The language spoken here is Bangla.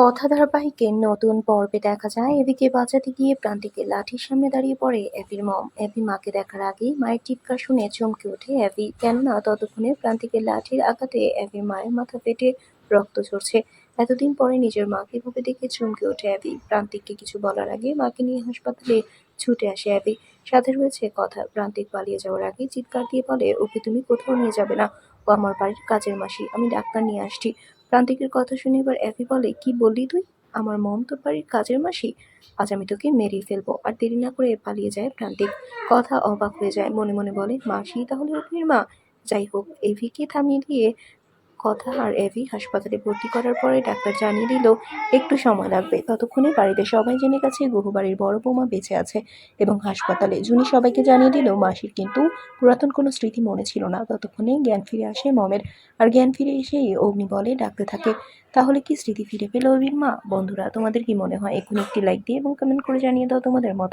কথা ধারাবাহিকের নতুন পর্বে দেখা যায়। এভিকে বাঁচাতে গিয়ে প্রান্তিকের লাঠির সামনে দাঁড়িয়ে পড়ে অ্যাভির মম। অ্যাভি মাকে দেখার আগেই মায়ের চিৎকার শুনে চমকে ওঠে অ্যাভি। কেননা ততক্ষণে প্রান্তিকের লাঠির আঘাতে অ্যাভির মায়ের মাথা ফেটে রক্ত ঝরছে। এতদিন পরে নিজের মাকে এভাবে দেখে চমকে ওঠে অ্যাভি। প্রান্তিককে কিছু বলার আগে মাকে নিয়ে হাসপাতালে ছুটে আসে অ্যাভি। সাথে রয়েছে কথা। প্রান্তিক পালিয়ে যাওয়ার আগে চিৎকার দিয়ে বলে, ওকে তুমি কোথাও নিয়ে যাবে না। ও আমার বাড়ির কাজের মাসি। আমি ডাক্তার নিয়ে আসছি। প্রান্তিকের কথা শুনে এবার বলে, কি বললি তুই? আমার মম তোর বাড়ির কাজের মাসি? আজ আমি তোকে মেরিয়ে ফেলব। আর দেরি না করে পালিয়ে যায় প্রান্তিক কথা অবাক হয়ে যায়। মনে মনে বলে, মাসি তাহলে অগ্নির মা? যাই হোক, এভিকে থামিয়ে দিয়ে কথা আর এভি হাসপাতালে ভর্তি করার পরে ডাক্তার জানিয়ে দিল, একটু সময় লাগবে। ততক্ষণে বাড়িতে সবাই জেনে গেছে গুহবাড়ির বড় বৌমা বেঁচে আছে এবং হাসপাতালে। জুনি সবাইকে জানিয়ে দিল, মাসির কিন্তু পুরাতন কোনো স্মৃতি মনে ছিল না। ততক্ষণে জ্ঞান ফিরে আসে মমের। আর জ্ঞান ফিরে এসেই অগ্নি বলে, ডাকতে থাকে। তাহলে কি স্মৃতি ফিরে পেল অভির মা? বন্ধুরা, তোমাদের কি মনে হয়? এখন একটি লাইক দিয়ে এবং কমেন্ট করে জানিয়ে দাও তোমাদের মত